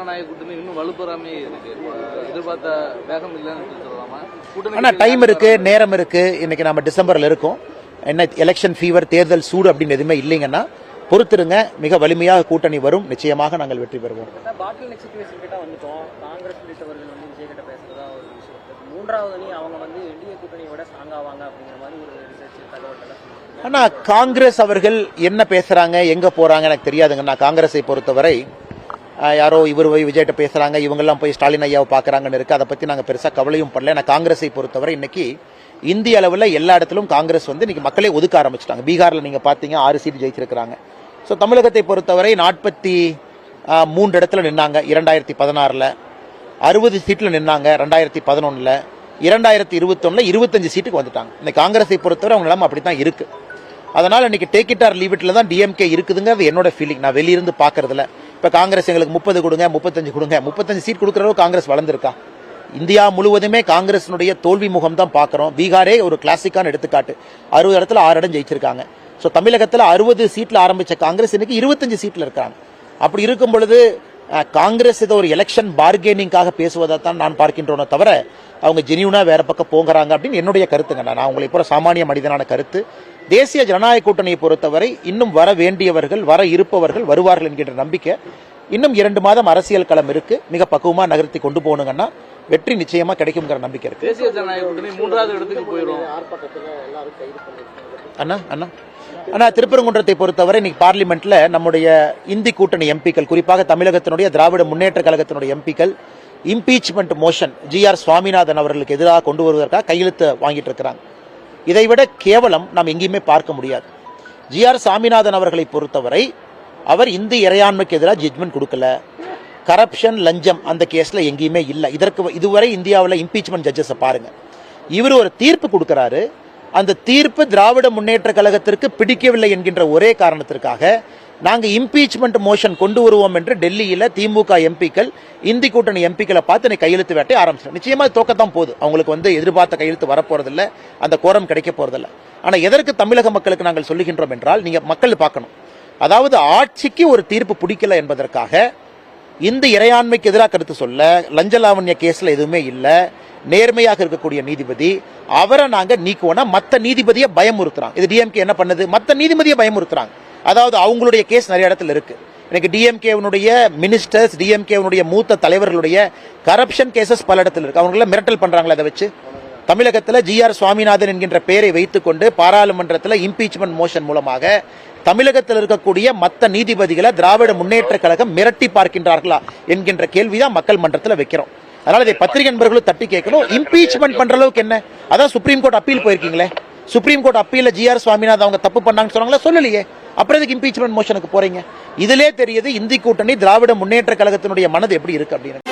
ஜனநாயக கூட்டணி இன்னும் வலுப்பெறாமே இருக்கு. எதிர்பார்த்த வேகம் இல்லைன்னு சொல்லலாமா? கூட்டணி ஆனா டைம் இருக்கு நேரம் இருக்கு. இன்னைக்கு நம்ம டிசம்பர்ல இருக்கோம். என்ன எலெக்ஷன் ஃபீவர் தேர்தல் சூடு அப்படின்னு எதுவுமே இல்லைங்கன்னா பொறுத்திருங்க. மிக வலிமையாக கூட்டணி வரும். நிச்சயமாக நாங்கள் வெற்றி பெறுவோம். வந்துட்டோம். காங்கிரஸ் அவர்கள் என்ன பேசுறாங்க எங்க போறாங்க எனக்கு தெரியாதுங்க. நான் காங்கிரஸை பொறுத்தவரை யாரோ இவர் போய் விஜய்கிட்ட பேசுகிறாங்க இவங்கெல்லாம் போய் ஸ்டாலின் ஐயாவை பார்க்குறாங்கன்னு இருக்குது அதை பற்றி நாங்கள் பெருசாக கவலையும் பண்ணல ஏன்னா காங்கிரஸை பொறுத்தவரை இன்றைக்கி இந்திய அளவில் எல்லா இடத்துலும் காங்கிரஸ் வந்து இன்றைக்கி மக்களே ஒதுக்க ஆரம்பிச்சிட்டாங்க. பீகாரில் நீங்கள் பார்த்தீங்க ஆறு சீட் ஜெயிச்சிருக்கிறாங்க. ஸோ தமிழகத்தை பொறுத்தவரை நாற்பத்தி மூன்று இடத்துல நின்னாங்க. இரண்டாயிரத்தி பதினாறில் அறுபது சீட்டில் நின்னாங்க ரெண்டாயிரத்தி பதினொன்றில் இரண்டாயிரத்தி இருபத்தொன்னில் இருபத்தஞ்சு சீட்டுக்கு வந்துட்டாங்க. இந்த காங்கிரஸை பொறுத்தவரை அவங்க நிலைமை அப்படி தான் இருக்குது அதனால் இன்றைக்கி டேக் இட் ஆர் லீவ் தான் டிஎம்கே இருக்குதுங்கிறது என்னோட ஃபீலிங் நான் வெளியிருந்து பார்க்கறதுல இப்போ காங்கிரஸ் எங்களுக்கு முப்பது கொடுங்க முப்பத்தஞ்சு கொடுங்க. முப்பத்தஞ்சு சீட் கொடுக்குற காங்கிரஸ் வளர்ந்துருக்கா? இந்தியா முழுவதுமே காங்கிரஸினுடைய தோல்வி முகம் தான் பார்க்குறோம். பீகாரே ஒரு கிளாசிக்கான எடுத்துக்காட்டு. அறுபது இடத்துல ஆறு இடம் ஜெயிச்சிருக்காங்க. ஸோ தமிழகத்தில் அறுபது சீட்டில் ஆரம்பித்த காங்கிரஸ் இன்னைக்கு இருபத்தஞ்சு சீட்டில் இருக்காங்க. அப்படி இருக்கும் பொழுது காங்கிரஸ் இதை ஒரு எலெக்ஷன் பார்கெனிங்காக பேசுவதை தான் நான் பார்க்கின்றோனே தவிர அவங்க ஜெனியூனா வேற பக்கம் போகிறாங்க அப்படின்னு என்னுடைய கருத்துங்க. நான் உங்களை போற சாமானிய மனிதனான கருத்து. தேசிய ஜனநாயக கூட்டணியை பொறுத்தவரை இன்னும் வர வேண்டியவர்கள் வர இருப்பவர்கள் வருவார்கள் என்கின்ற நம்பிக்கை. இன்னும் இரண்டு மாதம் அரசியல் களம் இருக்கு. மிக பக்குவமா நகர்த்தி கொண்டு போகணுங்கன்னா வெற்றி நிச்சயமா கிடைக்குங்கிற நம்பிக்கை இருக்கு. தேசிய ஜனநாயக கூட்டணி மூன்றாவது இடத்துக்கு போயிடும் அண்ணா அண்ணா. அண்ணா திருப்பரங்குன்றத்தை பொறுத்தவரை இன்னைக்கு பார்லிமெண்ட்ல நம்முடைய இந்தி கூட்டணி எம்பிக்கள் குறிப்பாக தமிழகத்தினுடைய திராவிட முன்னேற்ற கழகத்தினுடைய எம்பிக்கள் impeachment motion G R Swaminathan அவர்களுக்கு எதிராக கொண்டு வருவதற்காக கையெழுத்து வாங்கிட்டு இருக்கிறாங்க. இதை விட கேவலம் நாம் எங்கேயுமே பார்க்க முடியாது. ஜி ஆர் சாமிநாதன் அவர்களை பொறுத்தவரை அவர் இந்து இறையாண்மைக்கு எதிராக ஜட்மெண்ட் கொடுக்கல. கரப்ஷன் லஞ்சம் அந்த கேஸில் எங்கேயுமே இல்லை. இதற்கு இதுவரை இந்தியாவில் இம்பீச்மெண்ட் ஜட்ஜஸை பாருங்கள் இவர் ஒரு தீர்ப்பு கொடுக்குறாரு. அந்த தீர்ப்பு திராவிட முன்னேற்ற கழகத்திற்கு பிடிக்கவில்லை என்கின்ற ஒரே காரணத்திற்காக நாங்கள் இம்பீச்மெண்ட் மோஷன் கொண்டு வருவோம் என்று டெல்லியில் திமுக எம்பிக்கள் இந்தி கூட்டணி எம்பிக்களை பார்த்து நீ கையெழுத்து வேட்டை ஆரம்பிச்சிடும் நிச்சயமாக தோக்கத்தான் போகுது. அவங்களுக்கு வந்து எதிர்பார்த்த கையெழுத்து வரப்போறதில்ல. அந்த கோரம் கிடைக்க போறதில்ல. ஆனால் எதற்கு தமிழக மக்களுக்கு நாங்கள் சொல்லுகின்றோம் என்றால் நீங்கள் மக்கள் பார்க்கணும். அதாவது ஆட்சிக்கு ஒரு தீர்ப்பு பிடிக்கல என்பதற்காக இந்த இறையாண்மைக்கு எதிராக கருத்து சொல்ல லஞ்ச லாவண்ய எதுவுமே இல்லை நேர்மையாக இருக்கக்கூடிய நீதிபதி அவரை நாங்கள் நீக்குவோம்னா மற்ற நீதிபதியை பயமுறுத்துறாங்க. இது டிஎம்கே என்ன பண்ணுது? மற்ற நீதிபதியை பயமுறுத்துறாங்க. அதாவது அவங்களுடைய கேஸ் நிறைய இடத்துல இருக்கு. எனக்கு டிஎம்கேவனுடைய மினிஸ்டர்ஸ் டிஎம்கேவனுடைய மூத்த தலைவர்களுடைய கரப்ஷன் கேசஸ் பல இடத்துல இருக்கு. அவங்கள மிரட்டல் பண்றாங்களா அதை வச்சு. தமிழகத்தில் ஜி ஆர் சுவாமிநாதன் என்கின்ற பெயரை வைத்துக்கொண்டு பாராளுமன்றத்தில் இம்பீச்மெண்ட் மோஷன் மூலமாக தமிழகத்தில் இருக்கக்கூடிய மற்ற நீதிபதிகளை திராவிட முன்னேற்ற கழகம் மிரட்டி பார்க்கின்றார்களா என்கின்ற கேள்விதான் மக்கள் மன்றத்தில் வைக்கிறோம். அதனால இதை பத்திரிகை நண்பர்களும் தட்டி கேட்கணும். இம்பீச்மெண்ட் பண்ற அளவுக்கு என்ன? அதான் சுப்ரீம் கோர்ட் அப்பீல் போயிருக்கீங்களே? சுப்ரீம் கோர்ட் அப்பீல ஜி ஆர் சுவாமிநாதன் அவங்க தப்பு பண்ணாங்கன்னு சொன்னாங்களா? சொல்லலையே. அப்புறம் எதுக்கு இம்பீச்மெண்ட் மோஷனுக்கு போறீங்க? இதிலே தெரியுது இந்தி கூட்டணி திராவிட முன்னேற்ற கழகத்தினுடைய மனது எப்படி இருக்கு அப்படின்னு.